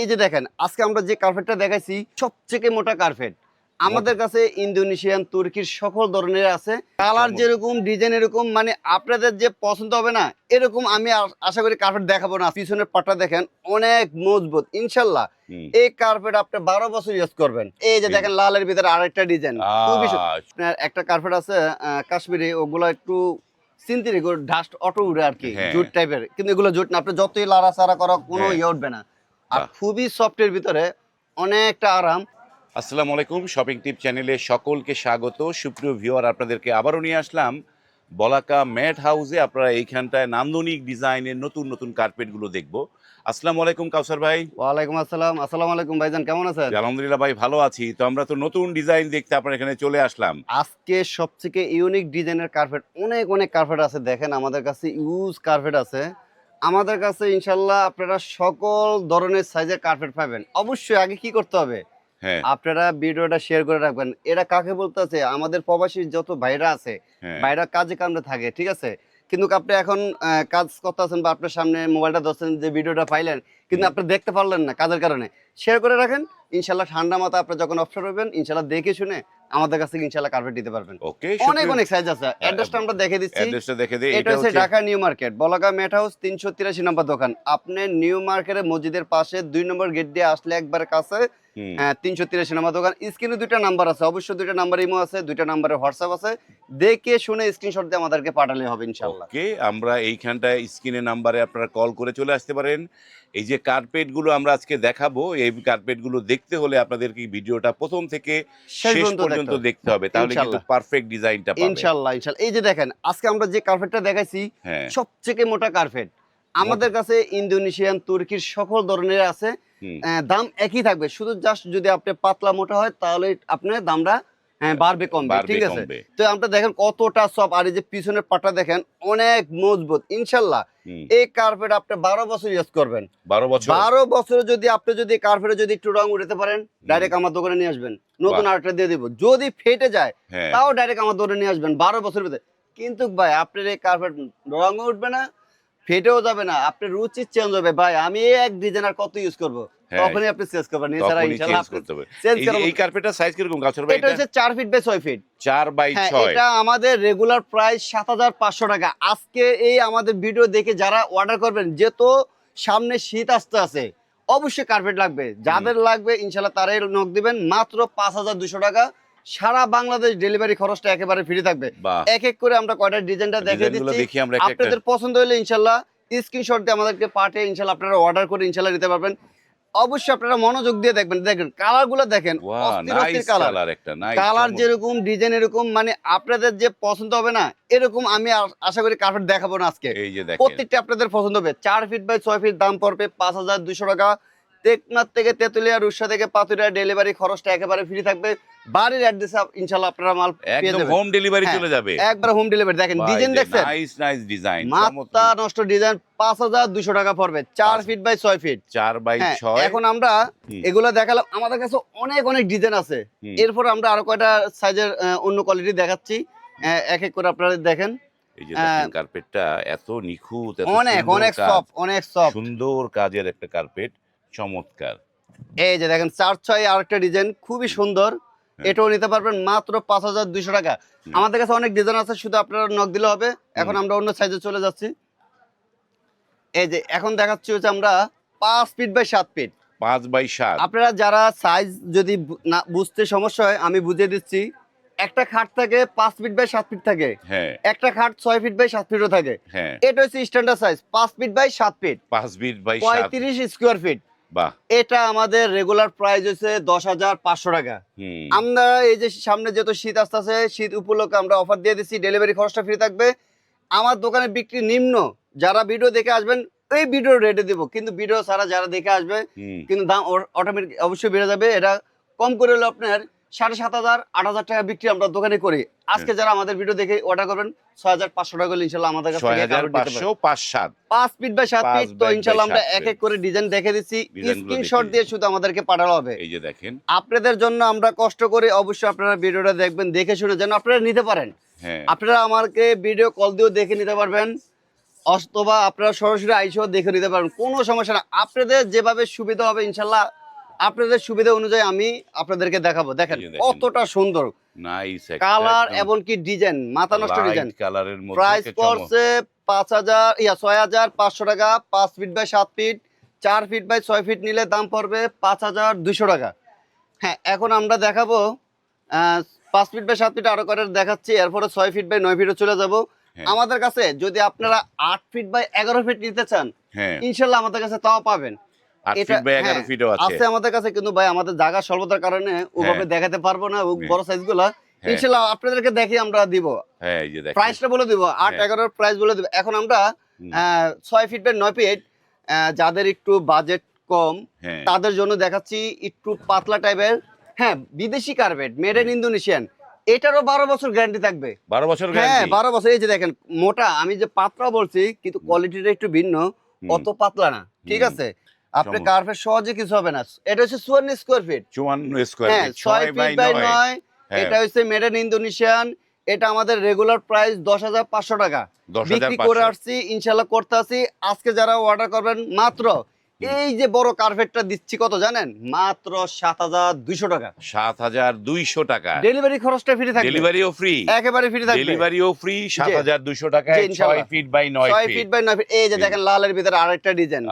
এই যে দেখেন আজকে আমরা যে কার্পেটটা দেখাইছি সবথেকে মোটা কার্পেট আমাদের কাছে ইন্দোনেশিয়ান তুর্কির সকল ধরনের আছে। কালার যেরকম ডিজাইন এরকম মানে আপনাদের যে পছন্দ হবে না এরকম আমি আশা করি কার্পেট দেখাবো না। পিছনের পাটটা দেখেন অনেক মজবুত ইনশাল্লাহ। এই কার্পেট আপনি বারো বছর ইউজ করবেন। এই যে দেখেন লালের ভিতরে আরেকটা ডিজাইন আপনার একটা কার্পেট আছে কাশ্মীরি ওগুলো একটু সিনথেটিক ডাস্ট অটো উড়ে আর কি হ্যাঁ। জুট টাইপের কিন্তু এগুলো জুট না আপনি যতই লাড়া চাড়া করা কোনো হ্যাঁ। ইয়ে উঠবে না। আর। খুবই সফটের ভিতরে অনেকটা আরাম। আসসালামু আলাইকুম শপিং টিপ চ্যানেলে সকলকে স্বাগত। সুপ্রিয় ভিউয়ার আপনাদেরকে আবারও নিয়ে আসলাম বলাকা ম্যাট হাউসে আপনারা এইখানটায় নান্দনিক ডিজাইনের নতুন নতুন কার্পেটগুলো দেখব। আসসালামু আলাইকুম কাউসার ভাই। ওয়ালাইকুম আসসালাম। আসসালামু আলাইকুম ভাইজান কেমন আছেন? আলহামদুলিল্লাহ ভাই ভালো আছি। তো আমরা তো নতুন ডিজাইন দেখতে আপনার এখানে চলে আসলাম। আজকে সবথেকে ইউনিক ডিজাইনের কার্পেট অনেক অনেক কার্পেট আছে। দেখেন আমাদের কাছে ইউজ কার্পেট আছে। আমাদের কাছে ইনশাল্লাহ আপনারা সকল ধরনের সাইজের কার্পেট পাবেন। অবশ্যই আগে কি করতে হবে? হ্যাঁ। আপনারা ভিডিওটা শেয়ার করে রাখবেন। এরা কাকে বলতেছে? আমাদের প্রবাসী যত ভাইরা আছে হ্যাঁ। ভাইরা কাজে কামড়ে থাকে ঠিক আছে? কিন্তু আপনি এখন কাজ করতেছেন বা আপনার সামনে মোবাইলটা ধরছেন যে ভিডিওটা পাইলেন কিন্তু আপনি দেখতে পারলেন না কাজের কারণে। শেয়ার করে রাখেন। ইনশাল্লাহ ঠান্ডা মাথা আপনি যখন অপশন হবেন ইনশাল্লাহ দেখে শুনে আমাদের কাছে ইনশাআল্লাহ কার্পেট দিতে পারবেন। ওকে অনেক অনেক সাইজ আছে। অ্যাড্রেসটা আমরা দেখে দিচ্ছি। অ্যাড্রেসটা দেখে দিই এটা হচ্ছে ঢাকা নিউ মার্কেট বলাগা মেট হাউস তিনশো তিরাশি নম্বর দোকান। আপনি নিউ মার্কেটের মসজিদের পাশে দুই নম্বর গেট দিয়ে আসলে একবার কাছে তিনশো তিরাশি নম্বর দোকান। স্ক্রিনে দুইটা নাম্বার আছে অবশ্যই দুইটা নাম্বার ইমো আছে দুইটা নাম্বারে হোয়াটসঅ্যাপ আছে। দেখে শুনে স্ক্রিনশট দিয়ে আমাদেরকে পাঠালে হবে ইনশাল্লাহ ওকে আমরা এইখানটায় স্ক্রিনে নাম্বারে আপনারা কল করে চলে আসতে পারেন। এই যে কার্পেটগুলো আমরা আজকে দেখাবো এই কার্পেটগুলো দেখতে হলে আপনাদেরকে ভিডিওটা প্রথম থেকে শেষ পর্যন্ত দেখতে হবে। তাহলে কিন্তু। পারফেক্ট ডিজাইনটা পাবেন। ইনশাল্লাহ ইনশাল্লাহ এই যে দেখেন আজকে আমরা যে কার্পেটটা দেখাইছি হ্যাঁ। সবথেকে মোটা কার্পেট। আমাদের কাছে ইন্দোনেশিয়ান তুর্কির সকল ধরনের আছে। দাম একই থাকবে। শুধু জাস্ট যদি আপনি পাতলা মোটা হয় তাহলে আপনার দামটা বাড়বে কমবে। ঠিক আছে? তো আমরা দেখেন কতটা সব আর এই যে পিছনের পাটা দেখেন অনেক মজবুত। ইনশাল্লাহ এই কার্পেট আপনি বারো বছর ইউজ করবেন। বারো বছর। বারো বছরে যদি আপনি যদি কার্পেটে যদি একটু রং উঠাতে পারেন ডাইরেক্ট আমার দোকানে নিয়ে আসবেন। নতুন। আরেকটা দিয়ে দিব। যদি ফেটে যায় হ্যাঁ। তাও ডাইরেক্ট আমার দোকানে নিয়ে আসবেন। বারো বছরের ভিতরে। কিন্তু ভাই আপনার এই কার্পেট রং উঠবে না ফেটেও যাবে না আপনার রুচি চেঞ্জ হবে। ভাই আমি এক ডিজাইন আর কত ইউজ করব? হ্যাঁ। তখনই আপনি চেঞ্জ করবেন এছাড়া চেঞ্জ করতে হবে। চেঞ্জ এই যে এই কার্পেটটার সাইজ কীরকম কাউসার ভাই এটা হচ্ছে চার ফিট বাই ছয় ফিট চার বাই হ্যাঁ এটা আমাদের রেগুলার প্রাইস সাত হাজার পাঁচশো টাকা। আজকে এই আমাদের ভিডিও দেখে যারা অর্ডার করবেন যেহেতু সামনে শীত আসতে আছে অবশ্যই কার্পেট লাগবে। যাদের লাগবে ইনশাল্লাহ তারাই নক দিবেন। মাত্র পাঁচ হাজার দুশো টাকা। সারা বাংলাদেশ ডেলিভারি খরচটা একেবারে ফ্রি থাকবে। এক এক করে আমরা কয়টা ডিজাইনটা দেখে দিচ্ছি আপনাদের পছন্দ হলে ইনশাল্লাহ স্ক্রিনশট দিয়ে আমাদেরকে পাঠিয়ে ইনশাল্লাহ আপনারা অর্ডার করে ইনশাল্লাহ নিতে পারবেন। অবশ্যই আপনারা মনোযোগ দিয়ে দেখবেন। দেখেন কালারগুলো দেখেন কালার যেরকম ডিজাইন এরকম মানে আপনাদের যে পছন্দ হবে না এরকম আমি আশা করি কার্পেট দেখাবো না আজকে। এই যে দেখেন। প্রত্যেকটা আপনাদের পছন্দ হবে। চার ফিট বাই ছয় ফিট দাম পড়বে পাঁচ হাজার দুশো টাকা। টেকনাথ থেকে তেতুলিয়া রুষা থেকে পাতুরিয়া ডেলিভারি খরচটা একেবারে ফ্রি থাকবে। বাড়ির অ্যাড্রেস ইনশাল্লাহ আপনারা মাল পেয়ে যাবেন। হোম ডেলিভারি হ্যাঁ, চলে যাবে। একবার হোম ডেলিভারি দেখেন ডিজাইন দেখছেন? নাইস নাইস ডিজাইন মাত্রা নষ্ট ডিজাইন পাঁচ হাজার দুশো টাকা পড়বে। চার ফিট বাই ছয় ফিট চার বাই হ্যাঁ, ছয়? এখন আমরা। এগুলো দেখালাম। আমাদের কাছে অনেক অনেক ডিজাইন আছে। এরপর আমরা আরও কয়টা সাইজের অন্য কোয়ালিটি দেখাচ্ছি। এক এক করে আপনারা দেখেন। এই যে কার্পেটটা এত নিখুঁত অনেক অনেক সফট অনেক সফট সুন্দর কাজের একটা কার্পেট চমৎকার। এই যে দেখেন চার ছয় আরেকটা ডিজাইন খুবই সুন্দর। হ্যাঁ। এটাও নিতে পারবেন মাত্র পাঁচ হাজার দুইশো টাকা। আমাদের কাছে অনেক ডিজাইন আছে শুধু আপনারা নক দিলে হবে। এখন আমরা অন্য সাইজে চলে যাচ্ছি। এই যে এখন দেখাচ্ছি হচ্ছে আমরা পাঁচ ফিট বাই সাত ফিট পাঁচ বাই সাত। আপনারা যারা সাইজ যদি না বুঝতে সমস্যা হয় আমি বুঝিয়ে দিচ্ছি একটা খাট থাকে পাঁচ ফিট বাই সাত ফিট থাকে। হ্যাঁ। একটা খাট ছয় ফিট বাই সাত ফিটও থাকে। হ্যাঁ। এটা হচ্ছে স্ট্যান্ডার্ড সাইজ পাঁচ ফিট বাই সাত ফিট পাঁচ ফিট বাই পঁয়ত্রিশ স্কোয়ার ফিট বাহ। এটা আমাদের রেগুলার প্রাইস হচ্ছে দশ হাজার পাঁচশো টাকা। আমরা এই যে সামনে যেহেতু শীত আসতেছে শীত উপলক্ষে আমরা অফার দিয়ে দিচ্ছি ডেলিভারি খরচটা ফ্রি থাকবে। আমার দোকানে বিক্রি নিম্ন যারা ভিডিও দেখে আসবেন এই ভিডিও রেটে দিব। কিন্তু ভিডিও ছাড়া যারা দেখে আসবে কিন্তু দাম অটোমেটিক অবশ্যই বেড়ে যাবে। এটা কম করে হলো আপনার সাড়ে সাত হাজার আট হাজার টাকা বিক্রি আমরা দোকানে করি। আজকে যারা আমাদের ভিডিও দেখে অর্ডার করবেন ছয় হাজার পাঁচশো টাকা হলে ইনশাল্লাহ আমাদের কাছ। পাঁচ ফিট বাই সাত ফিট তো ইনশাল্লাহ আমরা এক এক করে ডিজাইন দেখে দিচ্ছি। স্ক্রিনশট দিয়ে শুধু আমাদেরকে পাঠানো হবে। এই যে দেখেন। আপনাদের জন্য আমরা কষ্ট করে অবশ্যই আপনারা ভিডিওটা দেখবেন দেখে শুনে যেন আপনারা নিতে পারেন। হ্যাঁ। আপনারা আমাকে ভিডিও কল দিয়েও দেখে নিতে পারবেন অথবা আপনারা সরাসরি আইসেও দেখে নিতে পারবেন। কোনো সমস্যা না। আপনাদের যেভাবে সুবিধা হবে ইনশাল্লাহ আপনাদের সুবিধা অনুযায়ী আমি আপনাদেরকে দেখাবো। দেখেন। কতটা সুন্দর। নাইস কালার এবং কি ডিজাইন মাথা নষ্ট ডিজাইন কালারের মধ্যে প্রাইস পড়ছে পাঁচ হাজার ইয়া ছয় হাজার পাঁচশো টাকা পাঁচ ফিট বাই সাত ফিট চার ফিট বাই ছয় ফিট নিলে দাম পড়বে পাঁচ হাজার দুইশো টাকা। হ্যাঁ এখন আমরা দেখাবো পাঁচ ফিট বাই সাত ফিট আরও করে দেখাচ্ছি এরপরে ছয় ফিট বাই নয় ফিটে চলে যাব। হ্যাঁ। আমাদের কাছে যদি আপনারা আট ফিট বাই এগারো ফিট নিতে চান হ্যাঁ। ইনশাল্লাহ আমাদের কাছে তাও পাবেন। আট এটা- ফিট বাই এগারো ফিটও আছে। আছে আমাদের কাছে কিন্তু ভাই আমাদের জায়গা স্বল্পতার কারণে ওভাবে দেখাতে পারব না। বড় সাইজগুলা। ইনশাল্লাহ আপনাদেরকে দেখে আমরা দিব। এই যে দেখেন। প্রাইসটা বলে দিব আট। এগারোর প্রাইস বলে দিব। এখন আমরা ছয় ফিট বাই নয় ফিট যাদের একটু বাজেট কম হ্যাঁ। তাদের জন্য দেখাচ্ছি একটু পাতলা টাইপের হ্যাঁ বিদেশি কার্পেট মেড ইন ইন্দোনেশিয়ান এটারও বারো বছর গ্যারান্টি থাকবে। বারো বছর হ্যাঁ বারো বছর। এই যে দেখেন মোটা আমি যে পাতলা বলছি কিন্তু কোয়ালিটিটা একটু ভিন্ন অত পাতলা না ঠিক আছে? আপনি কার্ভের কার্পেট সহজে কিছু হবে না। এটা হচ্ছে চুয়ান্ন স্কোয়ার ফিট চুয়ান্ন স্কোয়ার ফিট ছয় ফিট বাই নয়। হ্যাঁ। এটা হচ্ছে মেড ইন ইন্দোনেশিয়ান এটা আমাদের রেগুলার প্রাইস দশ হাজার পাঁচশো টাকা। বিক্রি করে আসছি ইনশাল্লাহ করতে আসি। আজকে যারা অর্ডার করবেন মাত্র এই যে বড় কার্পেটটা দিচ্ছি কত জানেন? মাত্র সাত হাজার দুইশো টাকা। সাত হাজার দুইশো টাকা। ডেলিভারি খরচটা ফ্রি থাকবে? ডেলিভারিও ফ্রি একেবারে ফ্রি থাকবে। ডেলিভারিও ফ্রি সাত হাজার দুইশো টাকা। ছয় ফিট বাই নয় ছয় ফিট বাই নয় ফিট এই যে দেখেন লালের ভিতরে আরেকটা ডিজাইন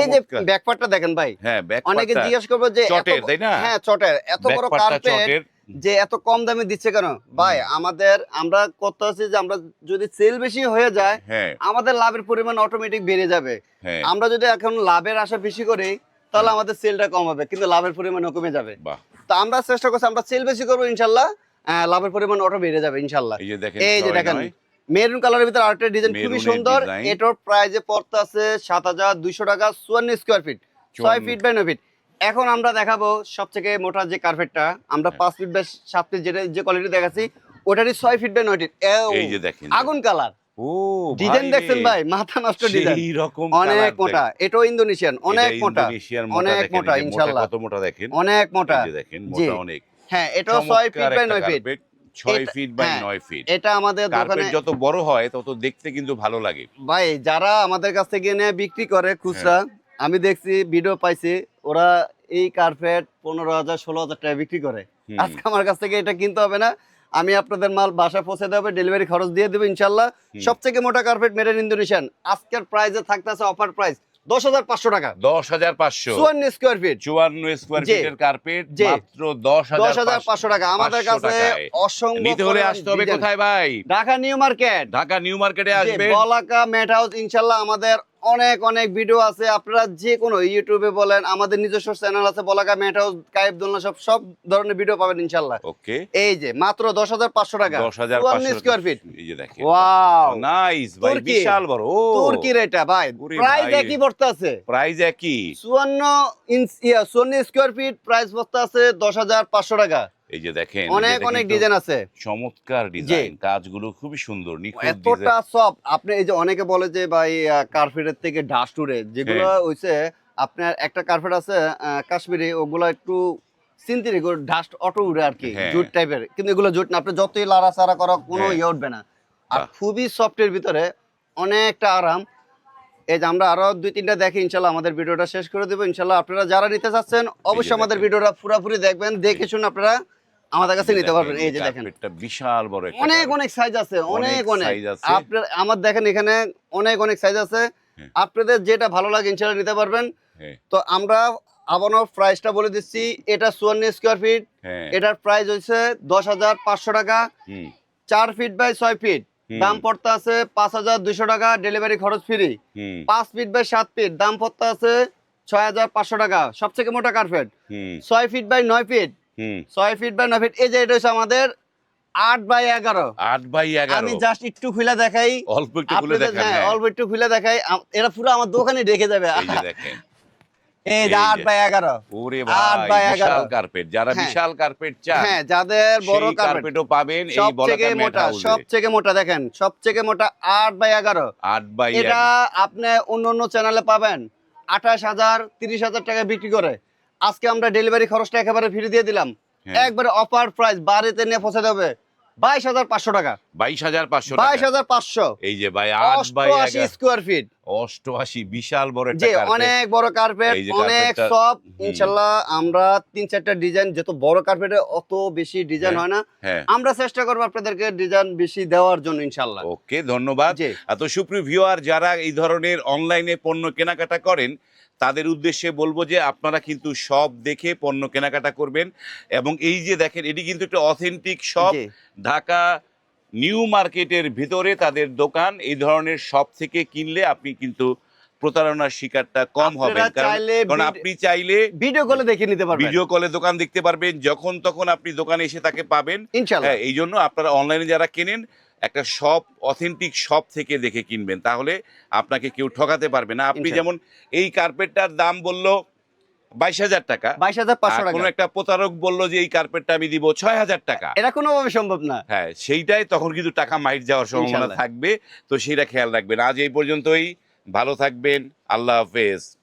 এই যে ব্যাকপার্টটা দেখেন ভাই হ্যাঁ অনেকে জিজ্ঞেস করব যে চটের, তাই না? হ্যাঁ চটের। এত বড় কার্পেট যে এত কম দামে দিচ্ছে কেন? ভাই আমাদের আমরা করতে আছি যে আমরা যদি সেল বেশি হয়ে যায় হ্যাঁ। আমাদের লাভের পরিমাণ অটোমেটিক বেড়ে যাবে। হ্যাঁ। আমরা যদি এখন লাভের আশা বেশি করি তাহলে আমাদের সেলটা কম হবে কিন্তু লাভের পরিমাণ কমে যাবে। তো আমরা চেষ্টা করছি আমরা সেল বেশি করব ইনশাল্লাহ লাভের পরিমাণ অটো বেড়ে যাবে ইনশাল্লাহ। এই যে দেখেন। মেরুন কালারের ভিতরে আরেকটা ডিজাইন খুবই সুন্দর। এটার প্রাইজে পড়তে আছে সাত হাজার দুইশো টাকা চুয়ান্ন স্কোয়ার ফিট ছয় ফিট বাই নয় ফিট এখন আমরা দেখাবো সবথেকে মোটা যে কার্পেটটা আমরা হ্যাঁ। পাঁচ ফিট বাই সাত ফিট যেটা যে কোয়ালিটি দেখাচ্ছি ওটারই ছয় ফিট বাই নয় ফিট এই যে দেখেন আগুন কালার। ও ডিজাইন দেখছেন ভাই মাথা নষ্ট ডিজাইন সেই রকম অনেক মোটা। এটাও ইন্দোনেশিয়ান অনেক মোটা। অনেক মোটা এই যে ইনশাল্লাহ। কত মোটা দেখেন? অনেক মোটা। এই দেখেন মোটা অনেক। হ্যাঁ এটাও ছয় ফিট চমৎকার বাই একটা নয় ফিট carpet, ছয় ফিট বাই হ্যাঁ, নয় ফিট এটা আমাদের দোকানে যত বড় হয় তত দেখতে কিন্তু ভালো লাগে। ভাই যারা আমাদের কাছ থেকে এনে বিক্রি করে খুচরা আমি দেখছি ভিডিও পাইছি ওরা এই কার্পেট পনেরো হাজার ষোলো হাজার টাকা বিক্রি করে। আজকে আমার কাছ থেকে এটা কিনতে হবে না। আমি আপনাদের মাল বাসা পৌঁছে দেবে ডেলিভারি খরচ দিয়ে দেবো ইনশাল্লাহ। সবথেকে মোটা কার্পেট মেড ইন ইন্দোনেশিয়ান আজকের প্রাইসে থাকতেছে অফার প্রাইস দশ হাজার পাঁচশো টাকা। দশ হাজার পাঁচশো। চুয়ান্ন স্কোয়ার ফিট চুয়ান্ন স্কোয়ার ফিটের কার্পেট মাত্র দশ দশ হাজার হাজার পাঁচশো টাকা। আমাদের কাছে টাকায়। অসংখ্য নিতে হলে আসতে হবে কোথায় ভাই? Dhaka New Market. Dhaka New মার্কেটে আসবে বলাকা ম্যাট হাউস ইনশাল্লাহ আমাদের অনেক অনেক ভিডিও আছে। আপনারা যে কোনো ইউটিউবে বলেন আমাদের নিজস্ব চ্যানেল আছে বলাকা ম্যাট হাউস কাইব দোলনা সব সব ধরনের ভিডিও পাবেন ইনশাল্লাহ। ওকে এই যে মাত্র দশ হাজার পাঁচশো টাকা। দশ হাজার স্কোয়ার ফিট এই যে দেখেন। ওয়াও নাইস ভাই বিশাল বড়। ও! তুর্কির এটা ভাই। প্রাইস একই পড়তে আছে। প্রাইস একই। চুয়ান্ন ইঞ্চ ইয়া চুয়ান্ন স্কোয়ার ফিট প্রাইস পড়তে আছে দশ হাজার পাঁচশো টাকা। এই যে দেখেন অনেক অনেক ডিজাইন আছে। চমৎকার ডিজাইন কাজগুলো খুবই সুন্দর নিখুঁত এতটা সব আপনি এই যে অনেকে বলে যে ভাই কার্পেটের থেকে ডাস্ট উড়ে যেগুলো হ্যাঁ। হইছে আপনার একটা কার্পেট আছে কাশ্মীরি ওগুলো একটু ডাস্ট অটো উড়ে আর কি হ্যাঁ। জুট টাইপের কিন্তু এগুলো জুট না আপনি যতই লাড়া চাড়া করো কোনো হ্যাঁ। ইয়ে উঠবে না। আর খুবই সফটের ভিতরে অনেকটা আরাম। এই যে আমরা আরও দুই তিনটা দেখি ইনশাল্লাহ আমাদের ভিডিওটা শেষ করে দেবো। ইনশাল্লাহ আপনারা যারা নিতে চাচ্ছেন অবশ্যই আমাদের। ভিডিওটা পুরোপুরি দেখবেন। দেখে শুনে আপনারা আমাদের কাছে নিতে পারবেন। এই যে দেখেন কার্পেটটা বিশাল বড় একটা অনেক। অনেক সাইজ আছে অনেক অনেক। আপনার আমার দেখেন এখানে অনেক অনেক সাইজ আছে। হ্যাঁ। আপনাদের যেটা ভালো লাগে ইনশাল্লাহ নিতে পারবেন। হ্যাঁ, তো আমরা আবারও প্রাইসটা বলে দিচ্ছি এটা চুয়ান্ন স্কোয়ার ফিট এটার প্রাইস হচ্ছে দশ হাজার পাঁচশো টাকা। চার ফিট বাই ছয় ফিট দাম পড়তে আছে পাঁচ হাজার দুশো টাকা ডেলিভারি খরচ ফ্রি পাঁচ ফিট বাই সাত ফিট দাম পড়তে আছে ছয় হাজার পাঁচশো টাকা সবথেকে মোটা কার্পেট ছয় ফিট বাই নয় ফিট। ছয় ফিট বাই নয় ফিট এই যে এটা হচ্ছে আমাদের আট বাই এগারো। আট বাই এগারো। আমি জাস্ট একটু খুলে দেখাই। অল্প একটু খুলে দেখান হ্যাঁ হ্যাঁ। অল্প একটু খুলে দেখাই। এরা পুরো আমার দোকানে রেখে যাবে। এই যে আট বাই এগারো। ওরে আট বাই এগারো। কার্পেট যারা হ্যাঁ। বিশাল কার্পেট চান হ্যাঁ যাদের বড় কার্পেট কার্পেটও পাবেন এই সব থেকে মোটা সব থেকে মোটা দেখেন সব থেকে মোটা আট বাই এগারো। আট বাই এটা আপনি অন্য অন্য চ্যানেলে পাবেন। আঠাশ হাজার তিরিশ হাজার টাকা বিক্রি করে। আজকে আমরা ডেলিভারি খরচটা একেবারে ফ্রি দিয়ে দিলাম। হ্যাঁ। একবারে অফার প্রাইস বাড়িতে নিয়ে পৌঁছে দেবে। বাইশ হাজার পাঁচশো টাকা। বাইশ হাজার পাঁচশো বাইশ হাজার পাঁচশো। এই যে ভাই আট বাই অষ্টআশি স্কোয়ার ফিট অষ্টআশি বিশাল বড় যে অনেক বড় কার্পেট অনেক সব ইনশাল্লাহ আমরা তিন চারটা ডিজাইন যত বড় কার্পেটে অত বেশি ডিজাইন হ্যাঁ। হয় না। হ্যাঁ। আমরা চেষ্টা করব আপনাদেরকে ডিজাইন বেশি দেওয়ার জন্য ইনশাল্লাহ। ওকে ধন্যবাদ। এত সুপ্রিয় ভিউয়ার যারা এই ধরনের অনলাইনে পণ্য কেনাকাটা করেন তাদের উদ্দেশ্যে বলব যে আপনারা কিন্তু সব দেখে পণ্য কেনাকাটা করবেন। এবং এই যে দেখেন এটি কিন্তু একটা অথেন্টিক শপ ঢাকা নিউ মার্কেটের ভিতরে তাদের দোকান। এই ধরনের শপ থেকে কিনলে আপনি কিন্তু প্রতারণার শিকারটা কম হবে কারণ আপনি চাইলে ভিডিও কলে দেখে নিতে পারবেন। ভিডিও কলে দোকান দেখতে পারবেন। যখন তখন আপনি দোকানে এসে তাকে পাবেন। হ্যাঁ এই জন্য আপনারা অনলাইনে যারা কেনেন একটা শপ অথেন্টিক শপ থেকে দেখে কিনবেন। তাহলে আপনাকে কেউ ঠকাতে পারবে না। আপনি যেমন এই কার্পেটটার দাম বলল বাইশ হাজার টাকা বাইশ হাজার পাঁচশো টাকা। কোনো একটা প্রতারক বলল যে এই কার্পেটটা আমি দিব ছয় হাজার টাকা। এটা কোনোভাবে সম্ভব না। হ্যাঁ সেইটাই তখন কিন্তু টাকা মাইট যাওয়ার সম্ভাবনা থাকবে। তো সেটা খেয়াল রাখবেন। আজ এই পর্যন্তই। ভালো থাকবেন। আল্লাহ হাফেজ।